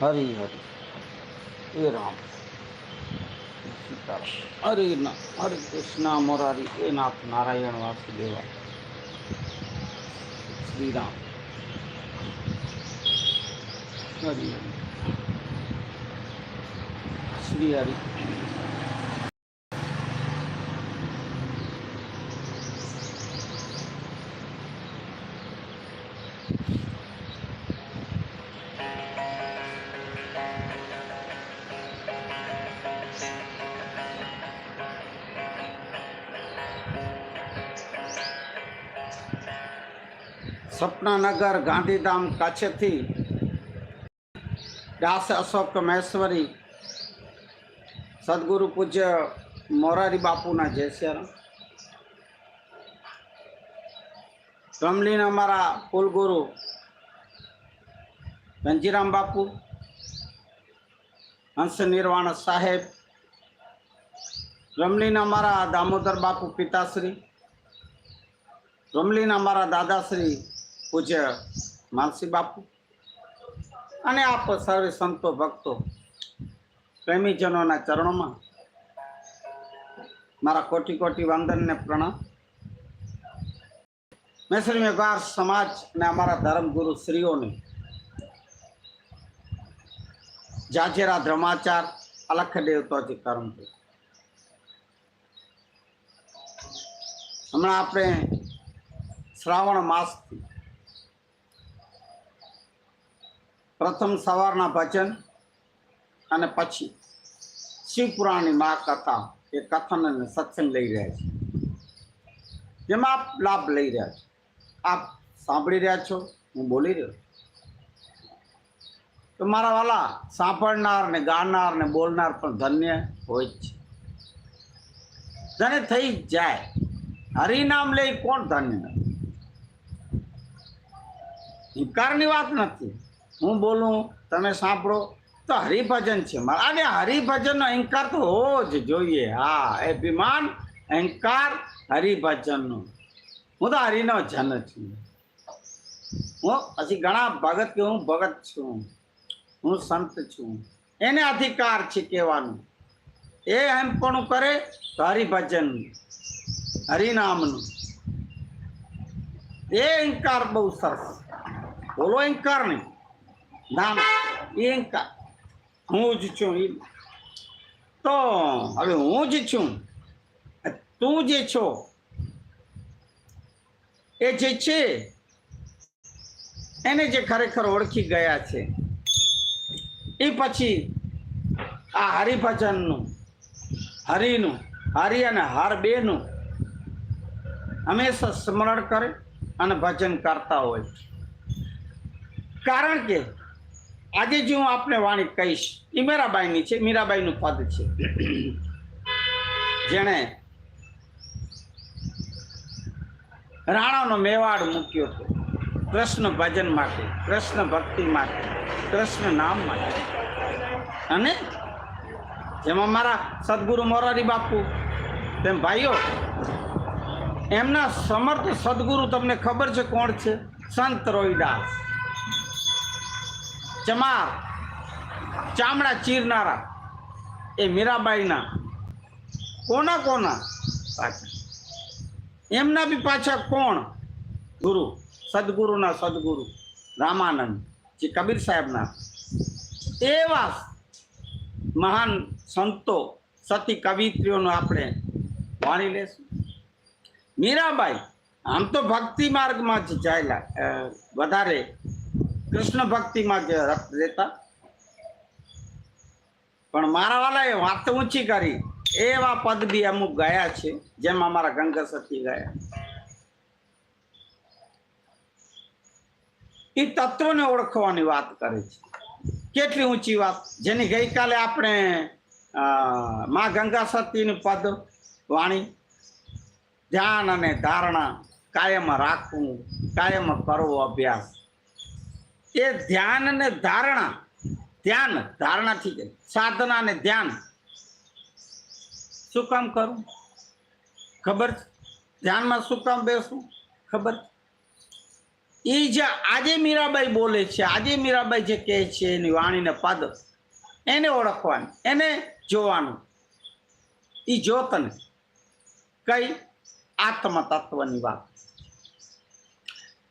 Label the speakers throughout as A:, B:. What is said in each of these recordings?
A: હરિ હરિ. એ રામ. સીતારામ. હરે હરે કૃષ્ણ, મોરારી એ નાથ નારાયણ, વાસુદેવા. શ્રી રામ હરિ હરિ. શ્રી હરિ. સપનાનગર ગાંધીધામ કચ્છથી દાસ અશોક મહેશ્વરી સદગુરુ પૂજ્ય મોરારી બાપુના જય શ્રી રામ રમલીન અમારા કુલગુરુ ધનજીરામ બાપુ, હંસ નિર્વાણ સાહેબ રમલીન અમારા દામોદર બાપુ પિતાશ્રી રમલીન અમારા દાદાશ્રી પૂજ્ય માનસી બાપુ અને આપ સર્વે સંતો ભક્તો, પ્રેમીજનોના ચરણોમાં મારા કોટી કોટી વંદનને પ્રણામ. મેસરી મેઘાર સમાજ અને અમારા ધર્મગુરુ શ્રીઓને જાજેરા ધર્માચાર અલખ દેવતોજી કર્મ હમણાં આપણે શ્રાવણ માસથી પ્રથમ સવારના ભજન અને પછી શિવપુરાણની મા કથા એ કથન અને સત્સંગ લઈ રહ્યા છે. જેમાં આપ લાભ લઈ રહ્યા છો. આપ સાંભળી રહ્યા છો, હું બોલી રહ્યો. તો મારા વાલા, સાંભળનાર ને ગાનાર ને બોલનાર પણ ધન્ય હોય છે. ધન્ય થઈ જાય. હરિનામ લઈ કોણ ધન્ય? ઇનકારની વાત નથી. હું બોલું, તમે સાંભળો. તો હરિભજન છે અને હરિભજનનો અહંકાર તો હોવો જ જોઈએ. હા એ વિમાન અહંકાર, હરિભજનનો. હું તો હરિનો જન છું. હું પછી ઘણા ભગત કે હું ભગત છું. હું સંત છું. એને અધિકાર છે કહેવાનું. એ એમ પણ કરે? તો હરિભજન. હરિનામનું. એ અહંકાર બહુ સરસ. બોલો, અહંકાર નહીં. ના ના, એ હું જ છું એ તો હવે હું જ છું તું જે છો એ જે છે એને જે ખરેખર ઓળખી ગયા છે એ પછી આ હરિભજનનું હરિનું હરિ અને હાર બેનું હંમેશા સ્મરણ કરે અને ભજન કરતા હોય કારણ કે આજે જે હું આપને વાણી કહીશ, એ મીરાબાઈની છે, મીરાબાઈનું પદ છે. જેણે રાણાનો મેવાડ મૂક્યો હતો. કૃષ્ણ ભજન માટે, કૃષ્ણ ભક્તિ માટે, કૃષ્ણ નામ માટે. અને જેમાં મારા સદગુરુ મોરારી બાપુ, તેમ ભાઈઓ, એમના સમર્થ સદગુરુ તમને ખબર છે કોણ છે? સંત રોહિદાસ. ચમાર, ચામડા ચીરનારા, એ મીરાબાઈના. કોના કોના? પાછા. એમના બી પાછા કોણ? ગુરુ, સદગુરુના સદગુરુ, રામાનંદ, જે કબીર સાહેબના. એવા મહાન સંતો, સતી કવિત્રીઓનું આપણે વાણી લેશું. મીરાબાઈ, આમ તો ભક્તિ માર્ગમાં જ જાયેલા વધારે કૃષ્ણ ભક્તિમાં લેતા. પણ મારા વાલાએ વાત ઊંચી કરી. એવા પદ બી અમુક ગયા છે, જેમ અમારા ગંગા સતી ગયા. એ તત્વને ઓળખવાની વાત કરે છે. કેટલી ઊંચી વાત. જેની ગઈકાલે આપણે મા ગંગા સતીનું પદ વાણી, ધ્યાન અને ધારણા કાયમ રાખવું, કાયમ કરવો અભ્યાસ. એ ધ્યાન અને ધારણા. ધ્યાન, ધારણાથી જ. સાધના અને ધ્યાન. શું કામ કરું? ખબર ધ્યાનમાં શું કામ બેસું ખબર એ જે આજે મીરાબાઈ બોલે છે, આજે મીરાબાઈ જે કહે છે, એની વાણીને પદ. એને ઓળખવાનું, એને જોવાનું. એ જોતને કઈ આત્મતત્વની વાત.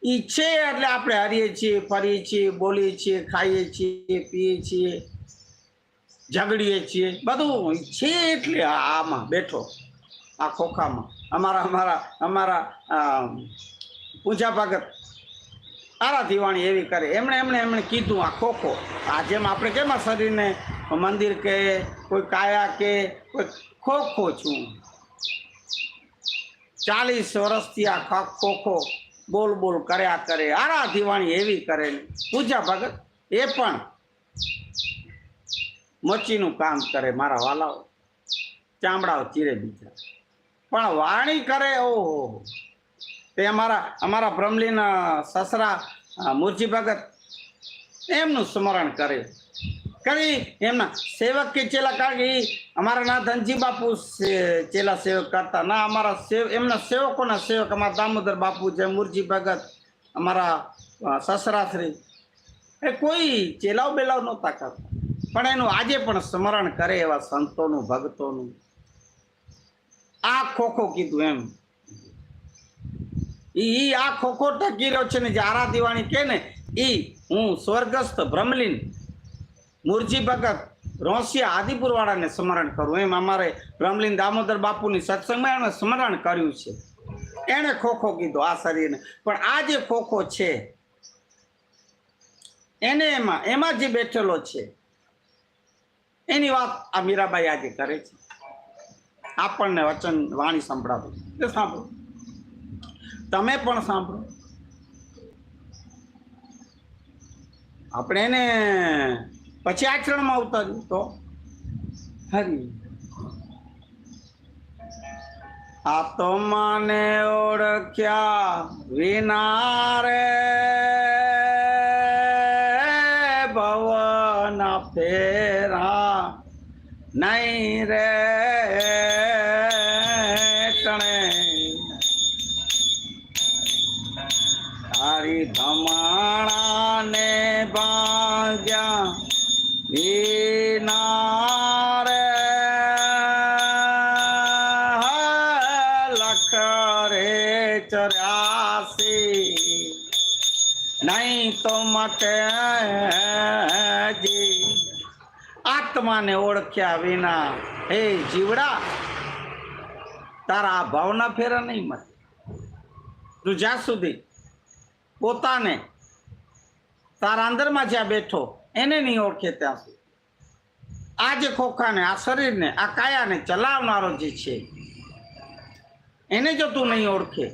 A: ઈ છે એટલે આપણે હરીએ છીએ ફરીએ છીએ બોલીએ છીએ ખાઈએ છીએ પીએ છીએ ઝઘડીએ છીએ. બધું છે એટલે આમાં બેઠો આ ખોખામાં. અમારા અમારા અમારા અમ, પૂજા ભગત આરાધી દિવાણી એવી કરે. એમણે એમણે એમણે કીધું આ ખોખો. આ જેમ આપણે કેમ શરીરને મંદિર કે કોઈ કાયા કે કોઈ ખોખો છું. ચાલીસ વર્ષથી આ ખોખો બોલ બોલ, કર્યા, કરે. આરા દિવાણી એવી કરે પૂજા ભગત, એ પણ મચ્છીનું કામ કરે મારા વાલાઓ. ચામડાઓ ચીરે બીજા. પણ વાણી કરે, ઓહો. તે અમારા અમારા બ્રહ્મલીના સસરા મુરજી ભગત, એમનું સ્મરણ કરે. કરી, એમના સેવક કે ચેલા કારણ કે અમારા ના ધનજી બાપુ ચેલા સેવક કરતા ના, અમારા એમના સેવકોના સેવક અમારા દામોદર બાપુ છે, મુરજી ભગત, અમારા સસરાશ્રી. એ કોઈ ચેલાવ બેલાવ નહોતા કરતા. પણ એનું આજે પણ સ્મરણ કરે એવા સંતોનું, ભક્તોનું. આ ખોખો કીધું એમ. ઈ આ ખોખો ટકીરો છે ને જે આરા દિવાણી કે ને, ઈ હું સ્વર્ગસ્થ બ્રહ્મલીન મુરજી ભગત, રોસિયા આદિપુરવાળાને સ્મરણ કરું. એમ અમારે રમલીન દામોદર બાપુની સત્સંગમાં એણે સ્મરણ કર્યું છે. એણે ખોખો કીધો આ શરીરને. પણ આ જે ખોખો છે, એને એમાં એમાં જે બેઠેલો છે, એની વાત આ મીરાબાઈ આજે કરે છે. આપણને વચન વાણી સંભળાવો. એ સાંભળો. તમે પણ સાંભળો. આપણે એને પછી આચરણમાં ઉતાર્યું તો. હરી. આ તો મને ઓળખ્યા વિના રે ભવન ફેરા નહીં રે. મટે આત્માને ઓળખ્યા વિના, હે જીવડા, તારા આ ભાવના ફેરા નહીં મળે. તું જ્યાં સુધી પોતાને તારા અંદરમાં જ્યાં બેઠો, એને નહીં ઓળખે ત્યાં સુધી. આ જે ખોખાને, આ શરીરને, આ કાયાને ચલાવનારો જે છે, એને જો તું નહીં ઓળખે,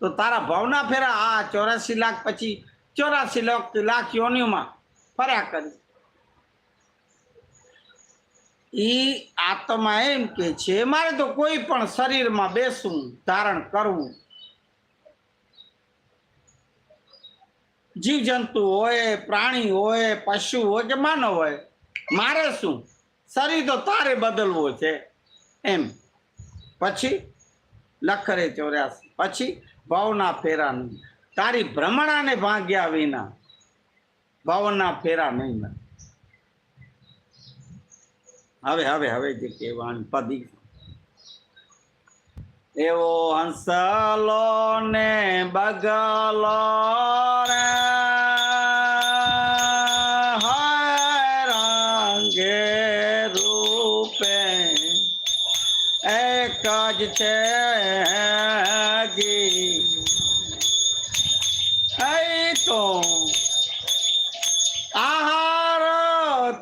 A: તો તારા ભાવના ફેરા આ ચોરાસી લાખ પછી ચોરાસી લાખ યોનિમાં ફર્યા કરી ઈ આત્મા એમ કે છે, મારે તો કોઈ પણ શરીરમાં બેસવું, ધારણ કરવું. જીવજંતુ હોય, પ્રાણી હોય, પશુ હોય કે માનવ હોય, મારે શું? શરીર તો તારે બદલવો છે, એમ. પછી લખરે ચોર્યાસી, પછી ભાવના ફેરા નહીં તારી ભ્રમણાને ભાગ્યા વિના ભાવના ફેરા નહીં હવે હવે હવે જે કહેવાનું, પદી. એવો હંસલો ને બગલો રે. રંગે રૂપે એક જ છે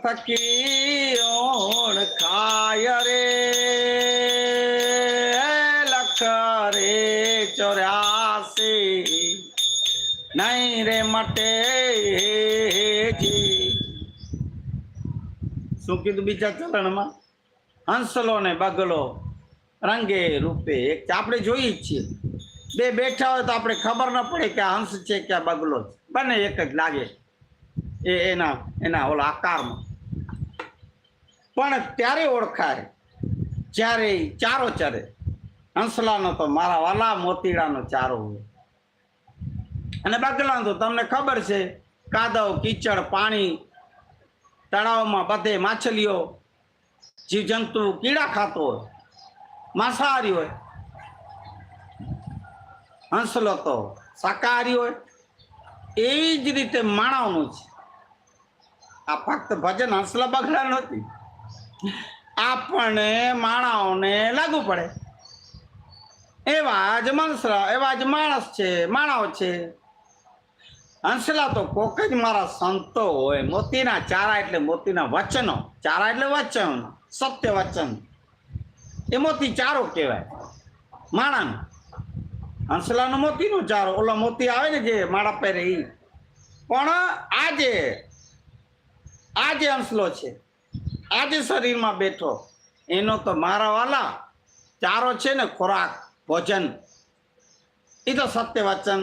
A: થકી ઓળખાય રે. લખ રે ચોર્યાસી. નહીં રે મટે શું કીધું બીજા ચરણમાં? હંસલો ને બગલો રંગે રૂપે. એક આપણે જોઈએ છીએ. બે બેઠા હોય તો આપણે ખબર ન પડે કે હંસ છે કે બગલો છે. બંને એક જ લાગે. એ એના એના ઓલા આકારમાં. પણ ત્યારે ઓળખાય જ્યારે ચારો ચરે. હંસલાનો તો મારા વાલા મોતીડાનો ચારો હોય. અને બગલા તો તમને ખબર છે, કાદવ, કીચડ, પાણી, તળાવમાં બધે માછલીઓ, જીવજંતુ, કીડા ખાતો હોય, માંસાહારી હોય. હંસલો તો શાકાહારી હોય. એવી જ રીતે માણાવનું છે. આ ફક્ત ભજન હંસલા બગડા નથી આપણને માણાઓને લાગુ પડે. એવા જ મનસરા, એવા જ માણસ છે, માણાઓ છે. હંસલા તો કોક જ મારા સંતો હોય. મોતીના ચારા એટલે મોતીના વચનો. ચારા એટલે વચન. સત્ય વચન. એ મોતી ચારો કહેવાય. માણાનો. હંસલાનો મોતીનો ચારો. ઓલો મોતી આવે ને જે માળા પહેરે એ પણ આજે આજે હંસલો છે. આજે શરીરમાં બેઠો. એનો તો મારા વાલા ચારો છે ને ખોરાક, ભોજન. એ તો સત્ય વચન,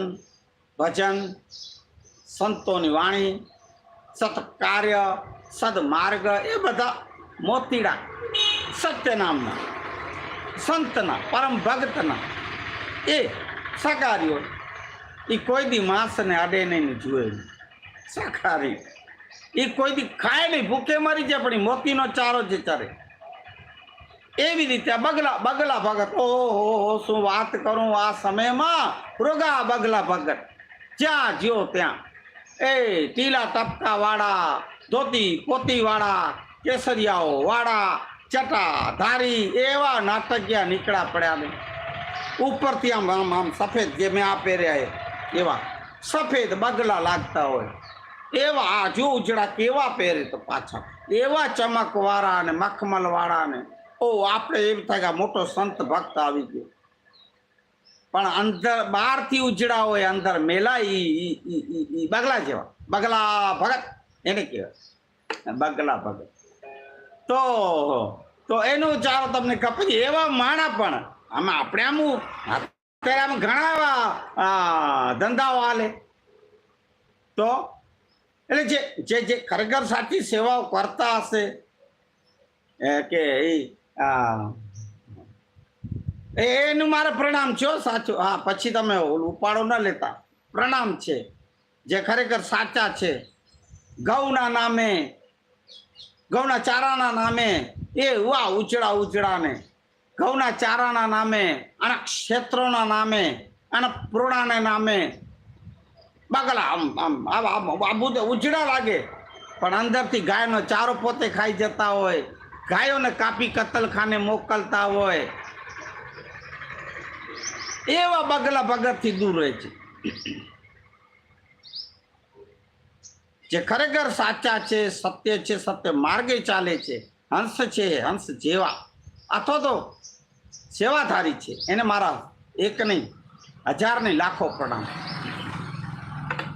A: ભજન, સંતોની વાણી સત્કાર્ય સદમાર્ગ એ બધા મોતીડા સત્ય નામના, સંતના, પરમ ભક્તના. એ સકાર્યો એ કોઈ દી માસને અડે નહીં. જુએ શાકાહારી એ કોઈ દી ખાય નહીં, ભૂખે મરી જાય, પણ મોતીનો ચારો જે ચારે. એવી રીતે બગલા બગલા ભગત. ઓહો શું વાત કરું આ સમયમાં? રોગા બગલા ભગત. જ્યાં જ્યો ત્યાં. એ ટીલા ટપકા વાળા ધોતી પોતી વાળા કેસરિયાઓ વાળા ચટા ધારી એવા નાટકિયા નીકળ્યા પડ્યા ને ઉપરથી આમ આમ આમ સફેદ જે મેં આ પહેર્યા એવા સફેદ બગલા લાગતા હોય. એવા જો ઉજળા કેવા પહેરે તો પાછા? એવા ચમકવાળા ને મખમલવાળા ને ઓ, આપણે એમ થાય કે મોટો સંત ભક્ત આવી ગયો. પણ અંદર બહારથી ઉજળા હોય, અંદર મેલા ઈ બગલા જેવા. બગલા ભગત, એને કહેવાય. બગલા ભગત. તો તો એનું ચારો તમને છે. એવા માણા પણ, આમાં આપણે આમ અત્યારે આમ ઘણા એવા ધંધાઓ હાલે. તો એટલે જે જે જે ખરેખર સાચી સેવાઓ કરતા હશે કે એ એનું મારે પ્રણામ છે સાચું, હા, પછી તમે ઉપાડો ન લેતા. પ્રણામ છે, જે ખરેખર સાચા છે. ગૌના નામે, ગૌના ચારાના નામે, એ વા ઉચડા ઉચડાને ગૌના ચારાના નામે, આના ક્ષેત્રોના નામે, આના પૂર્ણાના નામે બગલા આમ આમ આમ આ બધું લાગે. પણ અંદરથી ગાયનો ચારો પોતે ખાઈ જતા હોય. ગાયોને કાપી કતલખાને મોકલતા હોય. એવા બગલા ભગતથી દૂર રહે છે. જે ખરેખર સાચા છે, સત્ય છે, સત્ય માર્ગે ચાલે છે. હંસ છે, હંસ જેવા. અથવા તો સેવાધારી છે. એને મારા એક નહીં હજાર નહીં લાખો પ્રણામ.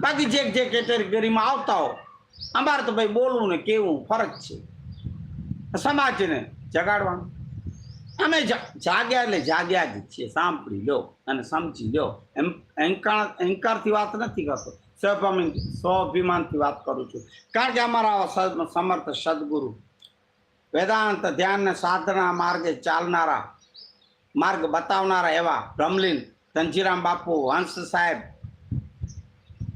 A: બાકી જે જે કેટેગરીમાં આવતા હો, અમારે તો ભાઈ બોલવું ને કેવું ફરક છે. સમાજને જગાડવાનું. અમે જાગ્યા એટલે જાગ્યા જ છીએ, સાંભળી લો અને સમજી લો. એમ અહંકાર અહંકારથી વાત નથી કરતો. સ્વાભિમાન, સ્વાભિમાનથી વાત કરું છું. કારણ કે અમારા સદ- સમર્થ સદગુરુ વેદાંત ધ્યાન સાધના માર્ગે ચાલનારા, માર્ગ બતાવનારા એવા બ્રહ્મલીન, ધનજીરામ બાપુ, હંસ સાહેબ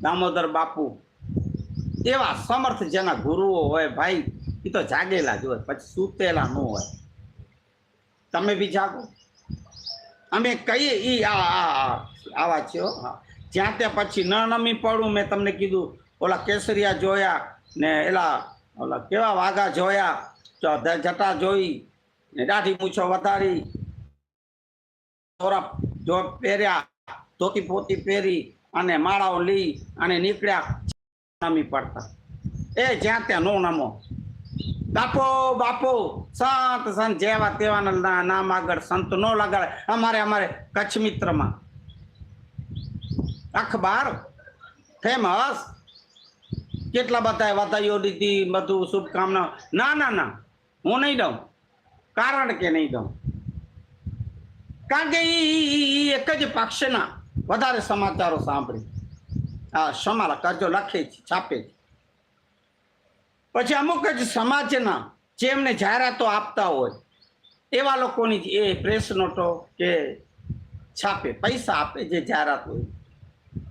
A: દામોદર બાપુ. એવા સમર્થ જેના ગુરુઓ હોય ભાઈ એ તો જાગેલા જ હોય, પછી સૂતેલા ન હોય. તમે બી જાગો. અમે કહીએ એ આ આવા છે. જ્યાં ત્યાં પછી ન નમી પડું, મેં તમને કીધું, ઓલા કેસરિયા જોયા ને એલા, ઓલા કેવા વાઘા જોયા જટા જોઈ, ને દાઢી મૂછો વધારી જો પહેર્યા, ધોતી પોતી પહેરી અને માળાઓ લઈ અને નીકળ્યા નમી પડતા. એ જ્યાં ત્યાં નો નમો. બાપો બાપો, સંત સંત જેવા તેવાના નામ આગળ સંત નો લગાડે. અમારે અમારે કચ્છ મિત્રમાં. અખબાર, ફેમસ. કેટલા બધા વધાઈઓ દીધી બધું શુભકામના. ના ના ના. હું નહીં દઉં. કારણ કે નહીં દઉં. કારણ કે ઈ એક જ પક્ષના. વધારે સમાચારો સાંભળી. આ સમારા કરજો, લખે છે, છાપે છે. પછી અમુક જ સમાજના જે જાહેરાતો આપતા હોય, એવા લોકોની એ પ્રેસ નોટો કે છાપે, પૈસા આપે જે જાહેરાત હોય.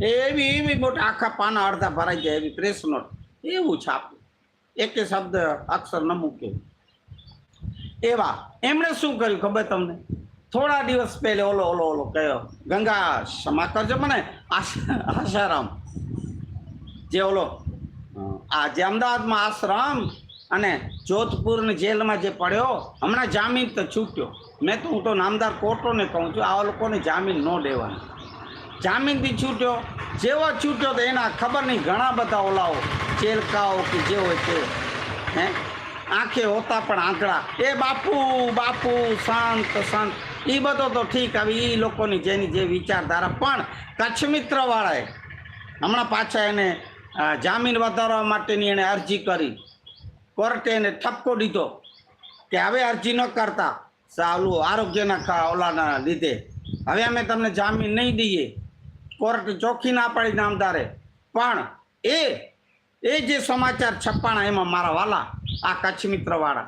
A: એવી એવી મોટા આખા પાના અડધા ભરાઈ જાય એવી પ્રેસ નોટ એવું છાપે. એક શબ્દ અક્ષર ન મૂકે. એવા. એમણે શું કર્યું ખબર તમને? થોડા દિવસ પહેલે, ઓલો ઓલો ઓલો કયો? ગંગા ક્ષમા કરજો મને? આશ- આશારામ. જે ઓલો, આ જે અમદાવાદમાં આશ્રમ અને જોધપુરની જેલમાં જે પડ્યો, હમણાં જામીન તો છૂટ્યો. મેં તો, હું તો નામદાર કોર્ટોને કહું છું, આવા લોકોને જામીન ન દેવાની. જામીનથી છૂટ્યો. જેવો છૂટ્યો તો એના ખબર નહીં, ઘણા બધા ઓલાઓ ચેલકાઓ કે જે હોય તે, હે? આંખે હોતા પણ આંકડા. એ બાપુ બાપુ, શાંત શાંત. એ બધો તો ઠીક આવી એ લોકોની જેની જે વિચારધારા. પણ કચ્છ મિત્રવાળાએ હમણાં પાછા એને જામીન વધારવા માટેની એણે અરજી કરી. કોર્ટે એને ઠપકો દીધો કે હવે અરજી ન કરતા. સાલું આરોગ્યના ઓલાના લીધે. હવે અમે તમને જામીન નહીં દઈએ. કોર્ટ ચોખ્ખી ના પાડી નામદારે. પણ એ એ જે સમાચાર છપાણા એમાં મારા વાલા, આ કચ્છ મિત્રવાળા.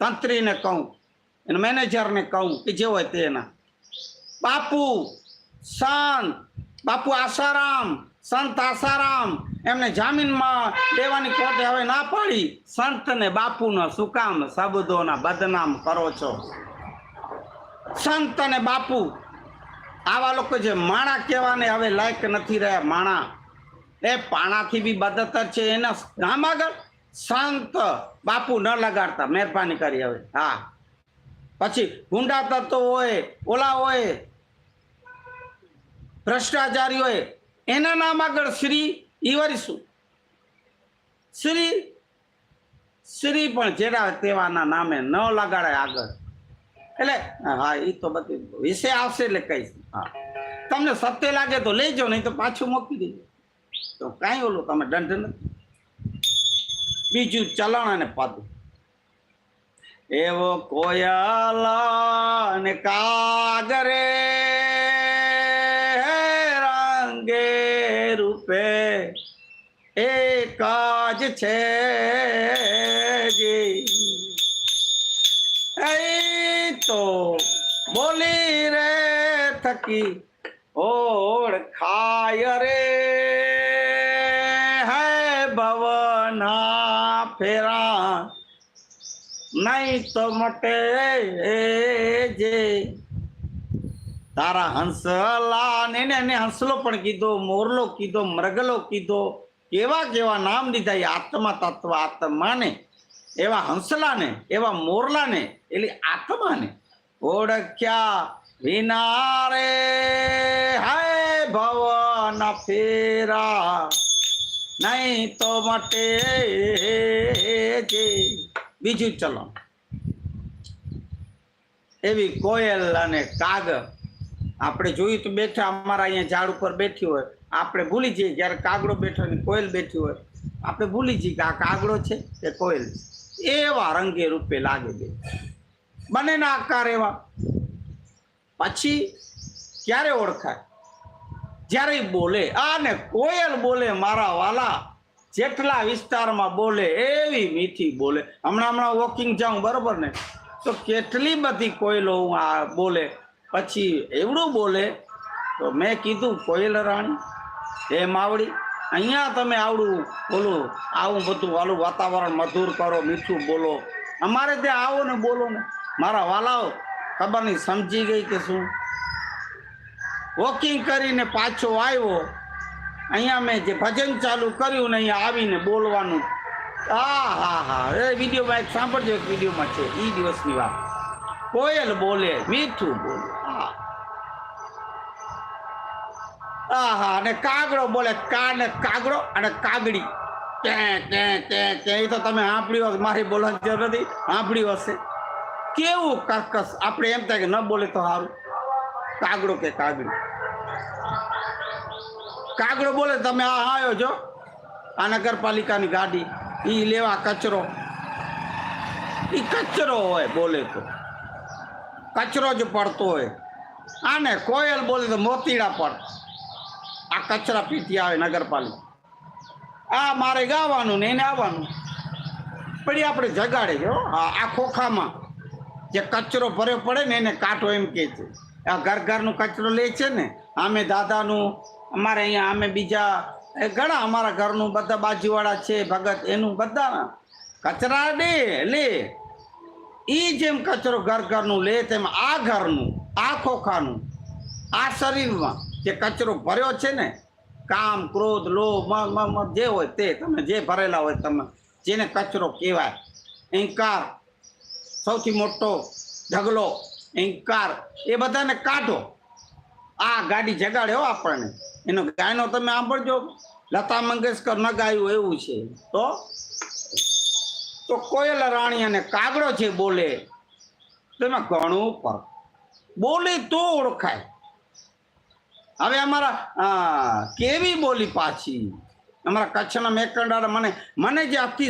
A: તંત્રીને કહું એને મેનેજરને કહું કે જે હોય તેના બાપુ, સંત, બાપુ આસારામ, સંત આસારામ, એમને જામીનમાં લેવાની કોર્ટે હવે ના પાડી. સંત ને બાપુનો શું કામ શબ્દોના બદનામ કરો છો. સંત અને બાપુ, આવા લોકો જે માણા કહેવાને હવે લાયક નથી રહ્યા માણા. એ પાણાથી બી બદતર છે, એના નામ આગળ સંત બાપુ ન લગાડતા. મહેરબાની કરી હવે. હા. પછી ગુંડા હોય, ઓલા હોય, ભ્રષ્ટાચારી હોય, એના નામ આગળ શ્રી ઈવરી શું? શ્રી શ્રી પણ જેના તેવાના નામે ન લગાડાય આગળ. એટલે, હા એ તો બધી વિષય આવશે એટલે કહીશ. હા. તમને સત્ય લાગે તો લેજો, નહીં તો પાછું મૂકી દેજો. તો કાંઈ ઓલું તમે દંડ નથી. બીજું ચલણ અને પદ. એવો કોયલ કાગરે રંગે રૂપે. એ કાજ છે તો બોલી રે થકી ઓળખાય રે. હે ભવના ફેરા તો મટે જે. તારા હંસલા ને એને હંસલો પણ કીધો, મોરલો કીધો મૃગલો કીધો. કેવા કેવા નામ દીધા એ આત્મા તત્વ આત્માને. એવા હંસલાને, એવા મોરલાને, એટલે આત્માને ઓળખ્યા વિનારે. હાય ભવન ફેરા. નહીં તો મટે બીજું ચલો. એવી કોયલ અને કાગ આપણે જોયું તો બેઠા અમારા અહીંયા ઝાડ ઉપર બેઠી હોય. આપણે ભૂલી જઈએ જ્યારે કાગડો બેઠો ને કોયલ બેઠી હોય. આપણે ભૂલી જઈએ કે આ કાગડો છે કે કોયલ છે. એવા રંગે રૂપે લાગે બે બંનેના આકાર એવા. પછી ક્યારે ઓળખાય? જ્યારે બોલે આ ને કોયલ બોલે મારા વાલા. જેટલા વિસ્તારમાં બોલે એવી મીઠી બોલે. હમણાં હમણાં વોકિંગ જાઉં, બરોબર ને? તો કેટલી બધી કોયલો હું આ બોલે? પછી એવડું બોલે, તો મેં કીધું, કોયલ રાણી, હે માવડી, અહીંયા તમે આવડું બોલું, આવું બધું વાલું વાતાવરણ મધુર કરો, મીઠું બોલો. અમારે ત્યાં આવો ને બોલો ને. મારા વાલાઓ, ખબર નહીં, સમજી ગઈ કે શું? વોકિંગ કરીને પાછો આવ્યો. અહીંયા મેં જે ભજન ચાલુ કર્યું ને, અહીંયા આવીને બોલવાનું. હા હા હા. એ વિડીયોમાં એક સાંભળજો, એક વિડીયોમાં છે. એ દિવસની વાત. કોયલ બોલે, મીઠું બોલે. હા. આહા અને કાગડો બોલે કા ને કાગડો અને કાગડી. કે તે તે તે તો તમે સાંભળ્યું હશે. મારી બોલવાની જરૂર નથી. સાંભળ્યું હશે. કેવું કર્કશ આપણે એમ થાય કે ન બોલે તો સારું. કાગડો કે કાગડી. કાગડો બોલે તમે આ આવ્યો છો. આ નગરપાલિકાની ગાડી. ઈ લેવા કચરો. એ કચરો હોય બોલે તો. કચરો જ પડતો હોય. આને કોયલ બોલે તો મોતીડા પર. આ કચરા પીતી આવે નગરપાલિકા. આ મારે ગાવાનું ને એને આવવાનું. પડી આપણે જગાડે. આ આ ખોખામાં જે કચરો ભર્યો પડે ને એને કાંટો એમ કહે છે. આ ઘર ઘરનું કચરો લે છે ને અમે દાદાનું, અમારે અહીંયા અમે બીજા એ ઘણા અમારા ઘરનું બધા બાજુવાળા છે, ભગત, એનું બધા કચરા દે, લે. એ જેમ કચરો ઘર ઘરનું લે, તેમ આ ઘરનું, આ ખોખાનું, આ શરીરમાં જે કચરો ભર્યો છે ને, કામ, ક્રોધ, લોભ જે હોય તે તમે જે ભરેલા હોય તમે, જેને કચરો કહેવાય, અહંકાર, સૌથી મોટો ઢગલો, અહંકાર, એ બધાને કાઢો. આ ગાડી જગાડ્યો આપણને. એનો ગાયનો તમે સાંભળજો. લતા મંગેશકર ન ગાયું એવું છે. તો? તો કોયલ રાણી અને કાગડો છે બોલે, તેમાં ઘણું પર બોલે તો ઓળખાય. હવે અમારા કેવી બોલી પાછી? અમારા કચ્છના મેકંડારા મને મને જે અતિ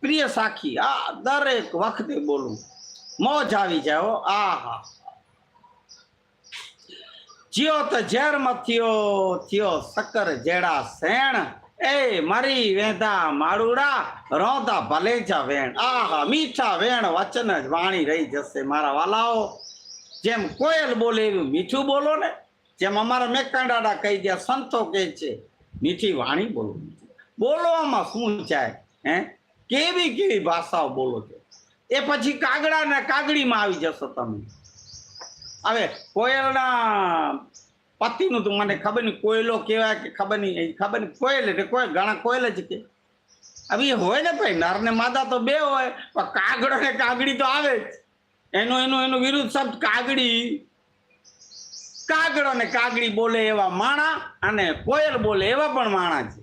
A: પ્રિય સાખી, આ દરેક વખતે બોલું. મોજ આવી જાય આ હા જ્યો તો ઝેર થયો થયો સકર જેડા સેણ. એ મારી વેંધા મારુડા રોંધા ભલેજા વેણ. આહા, મીઠા વેણ વચન જ વાણી રહી જશે મારા વાલાઓ. જેમ કોયલ બોલે એવું મીઠું બોલો ને, જેમ અમારા મેકાંડાડા કહી દે સંતો કહે છે, મીઠી વાણી બોલો. બોલવામાં શું જાય, હે? કેવી કેવી ભાષાઓ બોલો છો? એ પછી કાગડા ને કાગડીમાં આવી જશો તમે. હવે કોયલના પતિનું તો મને ખબર નહીં, કોયલો કહેવાય કે ખબર નહીં ખબર નહીં, કોયલ એટલે કોઈ, ઘણા કોયલ જ કે. હવે એ હોય ને ભાઈ નર ને માદા તો બે હોય, પણ કાગડો ને કાગડી તો આવે જ. એનો એનો એનો વિરુદ્ધ શબ્દ કાગડી. કાગડો ને કાગડી બોલે એવા માણા અને કોયલ બોલે એવા પણ માણા છે.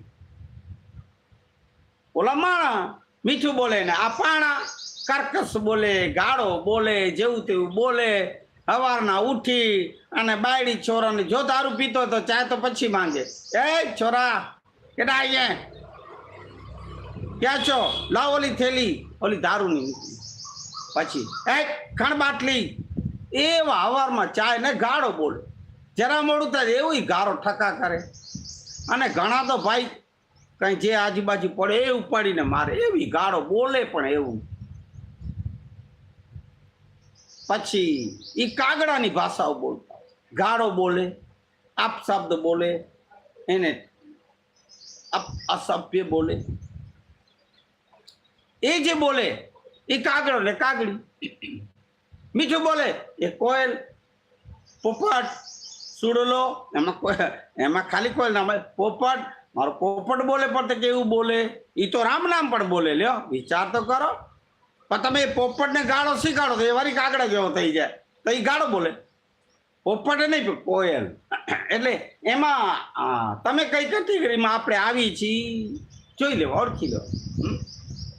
A: ઓલા માણા મીઠું બોલે ને આ પાણા કર્કશ બોલે, ગાળો બોલે, જેવું તેવું બોલે. સવારના ઉઠી અને બાયડી છોરાને જો દારૂ પીતો તો ચા તો પછી માંગે. એ છોરા, કેટા અહીંયા? ક્યાં છો? લાવ ઓલી થેલી. ઓલી દારૂની પછી, એ ખણ બાટલી. એવા હવારમાં ચાય ને ગાળો બોલે. જરા મોડું થાય એવું ગારો ઠકા કરે. અને ઘણા તો ભાઈ, કંઈ જે આજુબાજુ પડે એ ઉપાડીને મારે. એવી ગાળો બોલે પણ એવું. પછી એ કાગડાની ભાષાઓ બોલતા ગાળો બોલે, આપ શબ્દ બોલે, એને અસભ્ય બોલે. એ જે બોલે, એ કાગડો ને કાગડી. મીઠું બોલે, એ કોયલ, પોપટ, સુડલો, એમાં એમાં ખાલી કોયલ ના પોપટ, મારો પોપટ બોલે પણ તે કેવું બોલે? એ તો રામ નામ પણ બોલે, લ્યો, વિચાર તો કરો. પણ તમે પોપટને ગાળો શીખાડો તો એ વારી કાગડા જેવો થઈ જાય. તો એ ગાળો બોલે. પોપટ નહીં કોયલ એટલે એમાં તમે કઈ કેટેગરીમાં આપણે આવી છીએ? જોઈ લેવા ઓળખી લો?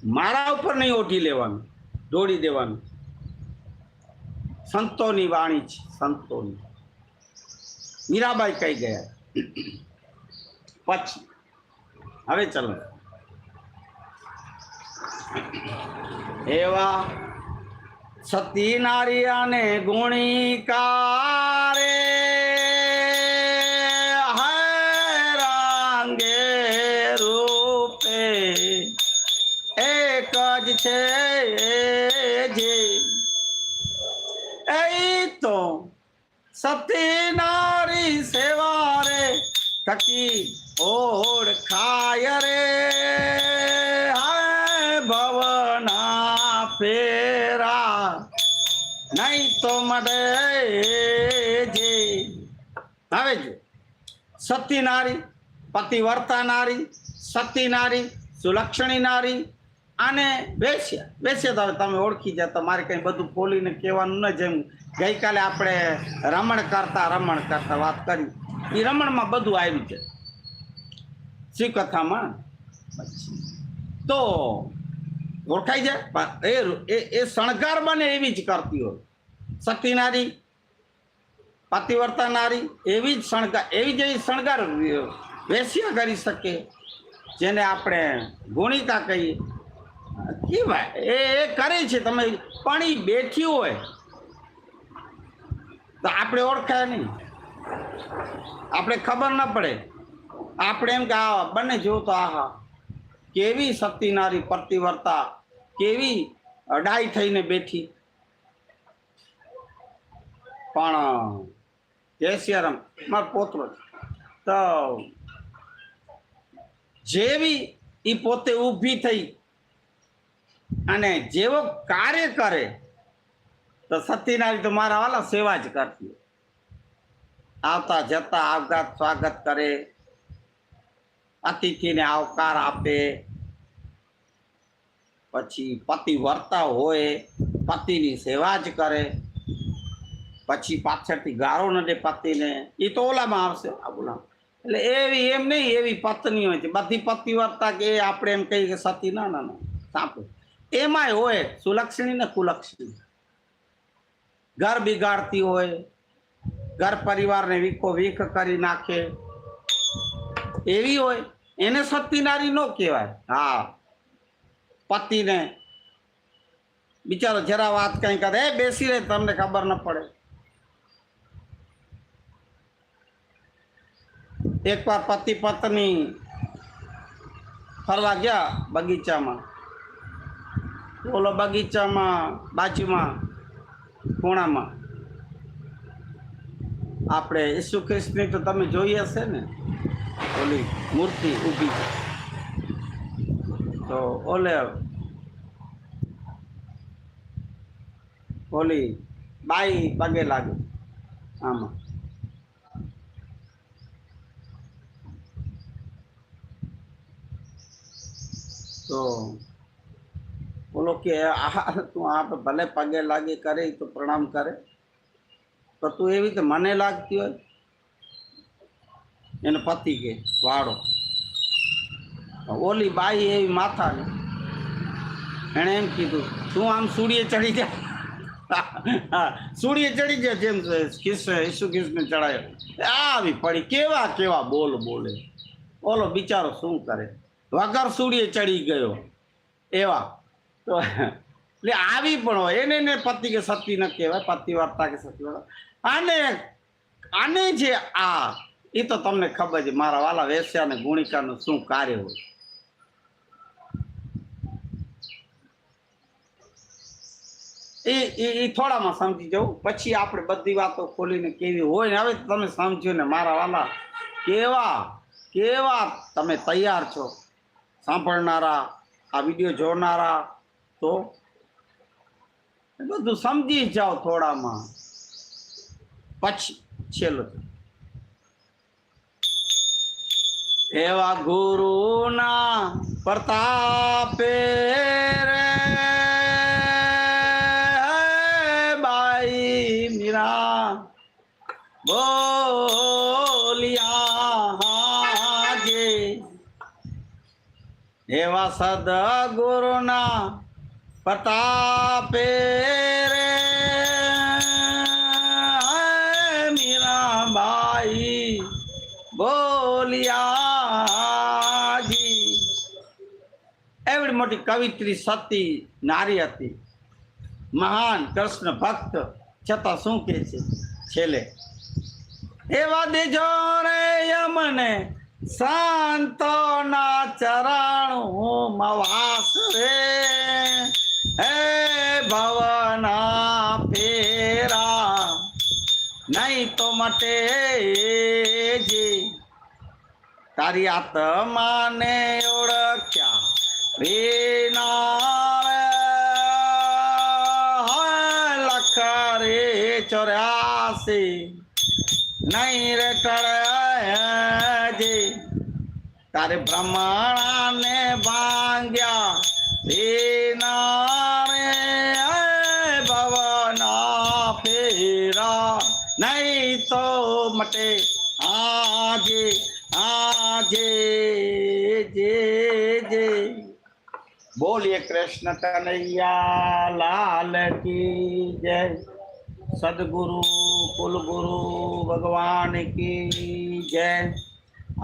A: મારા ઉપર નહીં ઓઢી લેવાનું. દોડી દેવાનું. સંતોની વાણી છે સંતોની. મીરાબાઈ કહી ગયા. પછી. હવે ચલો. એવા સતી નારિયાને ગુણિકારે. હૈરાંગે રૂપે એક જ છે જે. એ તો સતી નારી સેવા રે થકી ઓળખાય રે. સતી નારી, પતિવર્તા નારી, સતી નારી, સુલક્ષણી નારી અને વેશ્યા. વેશ્યા તો તમે ઓળખી જાય મારે કંઈ બધું ખોલીને કહેવાનું ન જેમ ગઈકાલે આપણે રમણ કરતા રમણ કરતા વાત કરી. એ રમણમાં બધું આવ્યું છે. શિવકથામાં તો ઓળખાઈ જાય એ એ- શણગાર બને એવી જ કરતી હોય. સતી નારી નારી એવી જ શણગાર, એવી જ શણગાર વેશ્યા કરી શકે, જેને આપણે ગુણિકા કહીએ. કેવાય એ એ કરે છે, તમે પણ એ બેઠી હોય, તો આપણે ઓળખાય નહીં. આપણે ખબર ન પડે. આપણે એમ કે, આ બંને જોવું તો આહા. કેવી સતીનારી પ્રતિવર્તા કેવી અડાઈ થઈને બેઠી. પણ જય સિયારામ. મારો પોતરો તો જેવી એ પોતે ઊભી થઈ અને જેવો કાર્ય કરે, તો સત્યનારાયણ તો મારા વાલા સેવા જ કરતી આવતા જતા આવઘાત સ્વાગત કરે, અતિથિને આવકાર આપે. પછી પતિ વર્તા હોય, પતિની સેવા જ કરે. પછી પાછળથી ગાળો ન દે પતિને. એ તો ઓલામાં આવશે, આ બોલા એટલે એવી એમ નહીં, એવી પત્ની હોય છે. બધી પત્ની વર્તા કે આપણે એમ કહીએ કે સતી, ના ના સાંપો એમાંય હોય સુલક્ષણી ને કુલક્ષણી. ઘર બિગાડતી હોય, ઘર પરિવારને વીખો વીખ કરી નાખે. એવી હોય. એને સતી નારી નો કહેવાય. હા. પતિને. બિચારો જરા વાત કઈ કરે. એ બેસી રહે, તમને ખબર ન પડે. એકવાર પતિ પત્ની ફરવા ગયા બગીચામાં. ઓલો બગીચામાં, બાજુમાં, ખૂણામાં. આપણે ઈસુ ખ્રિસ્તની તો તમે જોઈ હશે ને, ઓલી મૂર્તિ ઊભી. તો ઓલે ઓલી બાઈ પગે લાગે. આમાં. તો બોલો કે આ તું આપ ભલે પગે લાગે કરે તો પ્રણામ કરે. તો તું એવી રીતે મને લાગતી હોય? એને પતિ કે વાળો. ઓલી બાઈ એવી માથા એણે એમ કીધું, તું આમ સૂર્ય ચડી જા. હા સૂડીએ ચડી જાય જેમ કિસ્સો ઈસુ કિસ્સને ચડાયો. આવી પડી. કેવા કેવા બોલ બોલે. ઓલો બિચારો શું કરે? વગર સૂર્ય ચડી ગયો. એવા. તો એટલે આવી પણ હોય. એને ને પતિ કે સતી ન કહેવાય, પતિ વાર્તા કે સતી વાર્તા. આને આને જે આ, એ તો તમને ખબર છે, મારા વાલા વેસ્યા અને ગુણિકાનું શું કાર્ય હોય. એ એ થોડામાં સમજી જવું. પછી આપણે બધી વાતો ખોલીને કેવી હોય ને, હવે તમે સમજો ને, મારા વાલા કેવા કેવા તમે તૈયાર છો? સાંભળનારા, આ વીડિયો જોનારા, તો બધું સમજી જાઓ થોડામાં. પછી છેલ્લો. એવા ગુરુના પ્રતાપે રે બાઈ મીરા, બોલિયા જે એવા સદગુરુના પ્રતાપે રે. મીરાબાઈ, બોલિયાજી. એવડી મોટી કવિત્રી સતી નારી હતી. મહાન કૃષ્ણ ભક્ત છતાં શું કે છે? છેલ્લે, એવા દેજો રે યમને સંતોના ચરણ મવાસ રે હે ભવના ફેરા નહીં તો મટે જી. તારી આત્માને ઓળખ્યા વિના લખ રે ચોર્યાસી. નહીં રે ટળે તારે બ્રહ્મણાને ભાંગ્યા રે ભવના ફેરા. નહીં તો મટે આજે આજે, જે જે. બોલીએ કૃષ્ણ કનૈયા લાલ કી જય. સદગુરુ કુલગુરુ ભગવાન કી જય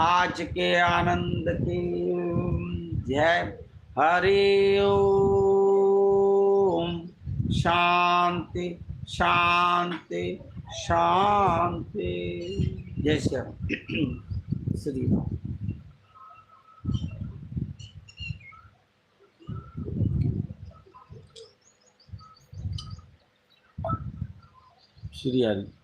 A: આજ કે આનંદ કી જય હરિ શાંતિ શાંતિ શાંતિ જય શ્રી શ્રી રામ C. D.